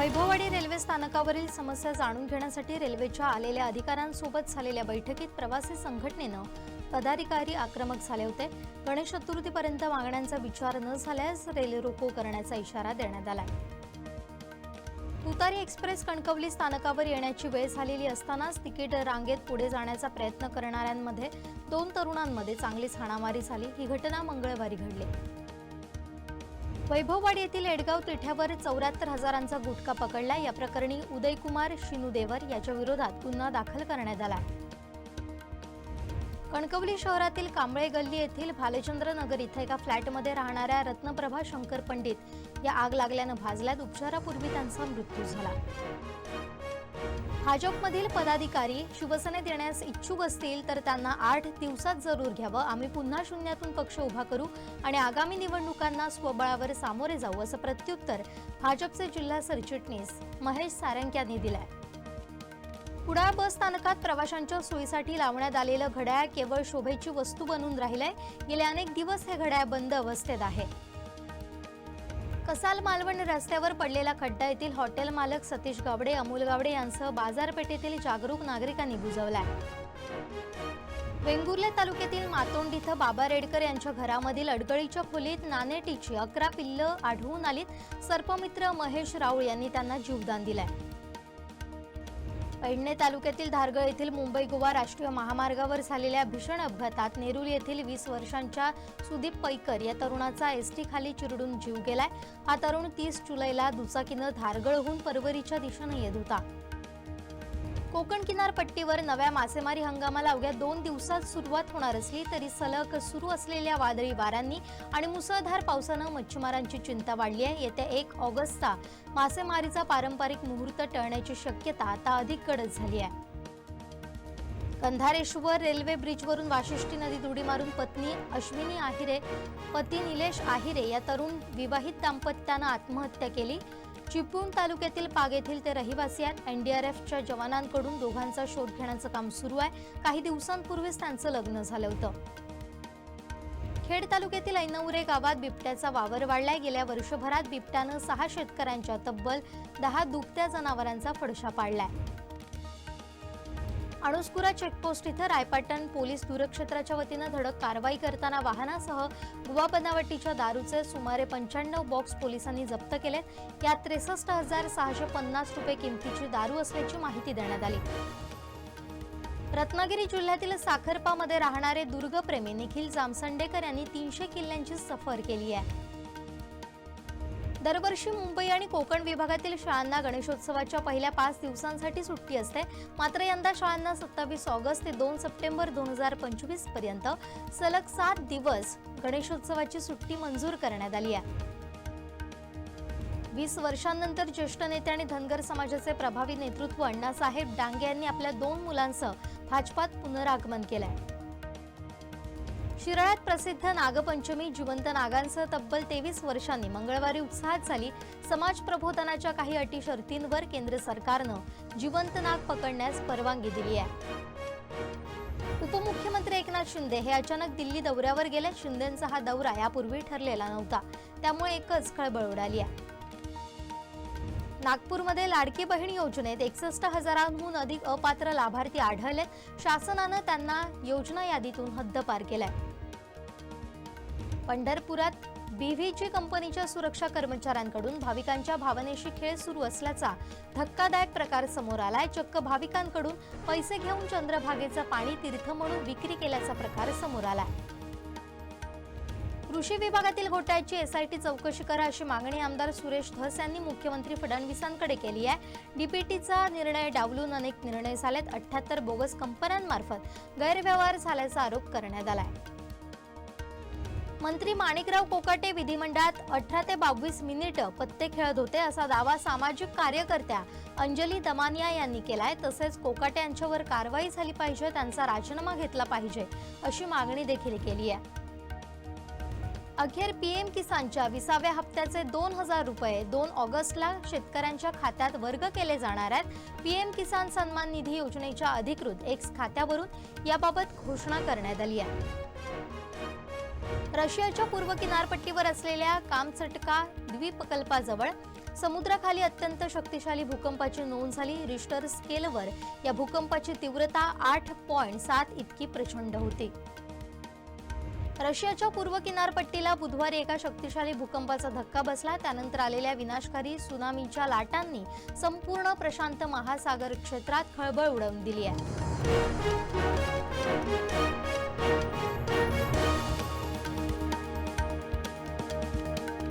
Vaibhavwadi railway स्थानकावरील समस्या जाणून घेण्यासाठी रेल्वेच्या आलेल्या अधिकाऱ्यांसोबत झालेल्या बैठकीत प्रवासी संघटनेनं पदाधिकारी आक्रमक झाले होते. गणेश चतुर्थीपर्यंत मागण्यांचा विचार न झाल्यास रेल रोको करण्याचा इशारा देण्यात आला तुतारी एक्सप्रेस कणकवली स्थानकावर येण्याची वेळ झालेली असतानाच तिकीट रांगेत पुढे जाण्याचा प्रयत्न करणाऱ्यांमध्ये दोन तरुणांमध्ये चांगलीच हाणामारी झाली. ही घटना मंगळवारी घडली. वैभववाडी येथील एडगाव तिठ्यावर चौऱ्याहत्तर हजारांचा गुटखा पकडला. या प्रकरणी उदयकुमार शिनुदेवर याच्या विरोधात गुन्हा दाखल करण्यात आला. कणकवली शहरातील कांबळे गल्ली येथील भालचंद्र नगर इथं एका फ्लॅटमध्ये राहणाऱ्या रत्नप्रभा शंकर पंडित या आग लागल्यानं भाजल्यात. उपचारापूर्वी त्यांचा मृत्यू झाला. भाजपमधील पदाधिकारी शिवसेनेत येण्यास इच्छुक असतील तर त्यांना आठ दिवसात जरूर घ्यावं. आम्ही पुन्हा शून्यातून पक्ष उभा करू आणि आगामी निवडणुकांना स्वबळावर सामोरे जाऊ असं प्रत्युत्तर भाजपचे जिल्हा सरचिटणीस महेश सारंग यांनी दिलंय. कुडाळ बस स्थानकात प्रवाशांच्या सोयीसाठी लावण्यात आलेलं घड्याळ केवळ शोभेची वस्तू बनून राहिलंय. गेले अनेक दिवस हे घड्याळ बंद अवस्थेत आहे. कसाल मालवण रस्त्यावर पडलेला खड्डा येथील हॉटेल मालक सतीश गावडे अमोल गावडे यांसह बाजारपेठेतील जागरूक नागरिकांनी बुजवलाय. वेंगुर्ले तालुक्यातील मातोंड इथं बाबा रेडकर यांच्या घरामधील अडगळीच्या खोलीत नानेटीची अकरा पिल्लं आढळून आलीत. सर्पमित्र महेश राऊळ यांनी त्यांना जीवदान दिलंय. पैडणे तालुक्यातील धारगळ येथील मुंबई गोवा राष्ट्रीय महामार्गावर झालेल्या भीषण अपघातात नेरुल येथील वीस वर्षांच्या सुदीप पैकर या तरुणाचा एसटी खाली चिरडून जीव गेलाय. हा तरुण तीस जुलैला दुचाकीनं धारगळहून परवरीच्या दिशेनं येत होता. कोकण किनारपट्टीवर नव्या मासेमारी हंगामाला अवघ्या दोन दिवसात सुरुवात होणार असली तरी सलग सुरू असलेल्या वादळी वाऱ्यांनी आणि मुसळधार पावसानं मच्छीमारांची चिंता वाढली आहे. येत्या एक ऑगस्टचा मासेमारीचा पारंपरिक मुहूर्त टळण्याची शक्यता आता अधिक कडक झाली आहे. कंधारेश्वर रेल्वे ब्रिजवरून वाशिष्ठी नदीत उडी मारून पत्नी अश्विनी आहिरे पती निलेश आहिरे या तरुण विवाहित दाम्पत्यानं आत्महत्या केली. चिपळूण तालुक्यातील पाग येथील ते रहिवासी आहेत. एनडीआरएफच्या जवानांकडून दोघांचा शोध घेण्याचं काम सुरू आहे. काही दिवसांपूर्वीच त्यांचं लग्न झालं होतं. खेड तालुक्यातील ऐनवरे गावात बिबट्याचा वावर वाढलाय. गेल्या वर्षभरात बिबट्यानं सहा शेतकऱ्यांच्या तब्बल दहा दुभत्या जनावरांचा फडशा पाडलाय. अणुस्कुरा चेकपोस्ट इथं रायपाटण पोलीस दूरक्षेत्राच्या वतीनं धडक कारवाई करताना वाहनासह गुवा बनावटीच्या दारूचे सुमारे पंच्याण्णव बॉक्स पोलिसांनी जप्त केले यात त्रेसष्ट हजार सहाशे पन्नास रुपये किमतीची दारू असल्याची माहिती देण्यात आली. रत्नागिरी जिल्ह्यातील साखरपामध्ये राहणारे दुर्गप्रेमी निखिल जामसंडेकर यांनी तीनशे किल्ल्यांची सफर केली आहे. दरवर्षी मुंबई आणि कोकण विभागातील शाळांना गणेशोत्सवाच्या पहिल्या पाच दिवसांसाठी सुट्टी असते. मात्र यंदा शाळांना सत्तावीस ऑगस्ट ते दोन सप्टेंबर दोन हजार पंचवीसपर्यंत सलग सात दिवस गणेशोत्सवाची सुट्टी मंजूर करण्यात आली आहे. वीस वर्षांनंतर ज्येष्ठ नेते आणि धनगर समाजाचे प्रभावी नेतृत्व अण्णासाहेब डांगे यांनी आपल्या दोन मुलांसह भाजपात पुनरागमन केलं आहे शिराळ्यात प्रसिद्ध नागपंचमी जिवंत नागांसह तब्बल तेवीस वर्षांनी मंगळवारी उत्साहात झाली. समाज प्रबोधनाच्या काही अटी शर्तींवर केंद्र सरकारनं जिवंत नाग पकडण्यास परवानगी दिली आहे. उपमुख्यमंत्री एकनाथ शिंदे हे अचानक दिल्ली दौऱ्यावर गेले. शिंदेंचा हा दौरा यापूर्वी ठरलेला नव्हता. त्यामुळे एकच खळबळ उडाली आहे. नागपूरमध्ये लाडकी बहीण योजनेत एकसष्ट हजारांहून अधिक अपात्र लाभार्थी आढळले. शासनानं त्यांना योजना यादीतून हद्दपार केलाय. पंढरपुरात बीव्हीजी कंपनीच्या सुरक्षा कर्मचाऱ्यांकडून भाविकांच्या भावनेशी खेळ सुरू असल्याचा धक्कादायक प्रकार समोर आलाय. चक्क भाविकांकडून पैसे घेऊन चंद्रभागेचं पाणी तीर्थ म्हणून विक्री केल्याचा प्रकार समोर आलाय. कृषी विभागातील घोटाळ्याची एसआयटी चौकशी करा अशी मागणी आमदार सुरेश धस यांनी मुख्यमंत्री फडणवीसांकडे केली आहे. डीपीटीचा निर्णय डावलून अनेक निर्णय झालेत. अठ्याहत्तर बोगस कंपन्यांमार्फत गैरव्यवहार झाल्याचा आरोप करण्यात आलाय. मंत्री माणिकराव कोकाटे विधिमंडळात अठरा ते बावीस मिनिटं पत्ते खेळत होते असा दावा सामाजिक कार्यकर्त्या अंजली दमानिया यांनी केलाय. तसेच कोकाटे यांच्यावर कारवाई झाली पाहिजे त्यांचा राजीनामा घेतला पाहिजे अशी मागणी देखील केली आहे. अखेर पीएम किसानच्या विसाव्या हप्त्याचे दोन हजार रुपये दोन ऑगस्टला शेतकऱ्यांच्या खात्यात वर्ग केले जाणार आहेत. पीएम किसान सन्मान निधी योजनेच्या अधिकृत एक्स खात्यावरून याबाबत घोषणा करण्यात आली आहे. रशियाच्या पूर्व किनारपट्टीवर असलेल्या कामचटका द्वीपकल्पाजवळ समुद्राखाली अत्यंत शक्तिशाली भूकंपाची नोंद झाली. रिश्टर स्केलवर या भूकंपाची तीव्रता आठ पॉइंट सात इतकी प्रचंड होती. रशियाच्या पूर्व किनारपट्टीला बुधवारी एका शक्तिशाली भूकंपाचा धक्का बसला. त्यानंतर आलेल्या विनाशकारी सुनामीच्या लाटांनी संपूर्ण प्रशांत महासागर क्षेत्रात खळबळ उडवून दिली आहे.